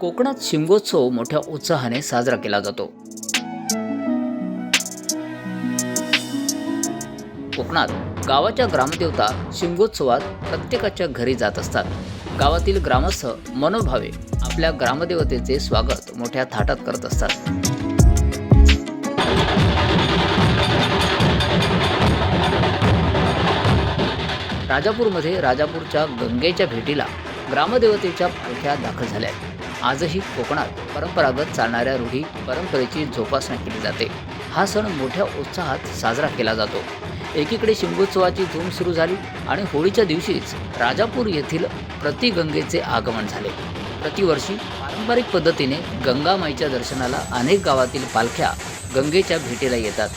कोकणात शिमगोत्सव मोठ्या उत्साहाने साजरा केला जातो. कोकणात गावाच्या ग्रामदेवता शिमगोत्सवात प्रत्येकाच्या घरी जात असतात. गावातील ग्रामस्थ मनोभावे आपल्या ग्रामदेवतेचे स्वागत मोठ्या थाटात करत असतात. राजापूरमध्ये राजापूरच्या गंगेच्या भेटीला ग्रामदेवतेच्या पालख्या दाखल झाल्या आहेत. आजही कोकणात परंपरागत चालणाऱ्या रूढी परंपरेची जोपासना केली जाते. हा सण मोठ्या उत्साहात साजरा केला जातो. एकीकडे शिमगोत्सवाची धूम सुरू झाली आणि होळीच्या दिवशीच राजापूर येथील प्रतिगंगेचे आगमन झाले. प्रतिवर्षी पारंपरिक पद्धतीने गंगामाईच्या दर्शनाला अनेक गावातील पालख्या गंगेच्या भेटीला येतात.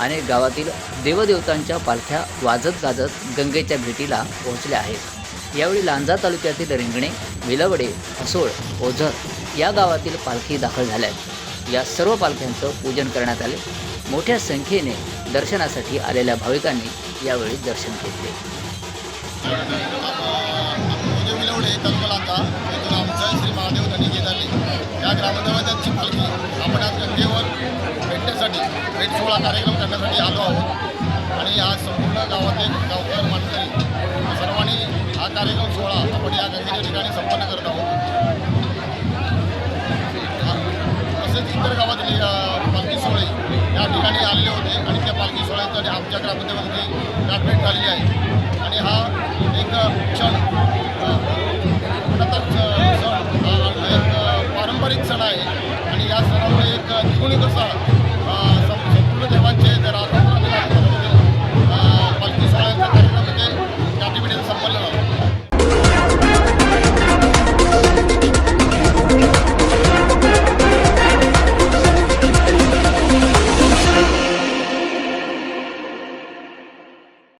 अनेक गावातील देवदेवतांच्या पालख्या वाजत गाजत गंगेच्या भेटीला पोहोचल्या आहेत. यावेळी लांजा तालुक्यातील रिंगणे विलवडे असोळ ओझर या गावातील पालखी दाखल झाल्या आहेत या सर्व पालख्यांचं पूजन करण्यात आले. मोठ्या संख्येने दर्शनासाठी आलेल्या भाविकांनी यावेळी दर्शन घेतले. या ग्रामदेवतांची पालखी आपण आज गंगेवर भेटण्यासाठी भेट सोहळा कार्यक्रम करण्यासाठी आलो आहोत. आणि आज संपूर्ण गावातील गावकर कार्यक्रम सोहळा आपण या गंगेच्या ठिकाणी संपन्न करत आहोत. तसेच इतर गावातील पालखी सोहळे या ठिकाणी आलेले होते आणि त्या पालखी सोहळ्यासाठी आमच्या ग्रामदेवतांची गाठभेट झालेली आहे. आणि हा एक क्षण सण हा एक पारंपरिक सण आहे. आणि या सणामुळे एक द्विगुणित असा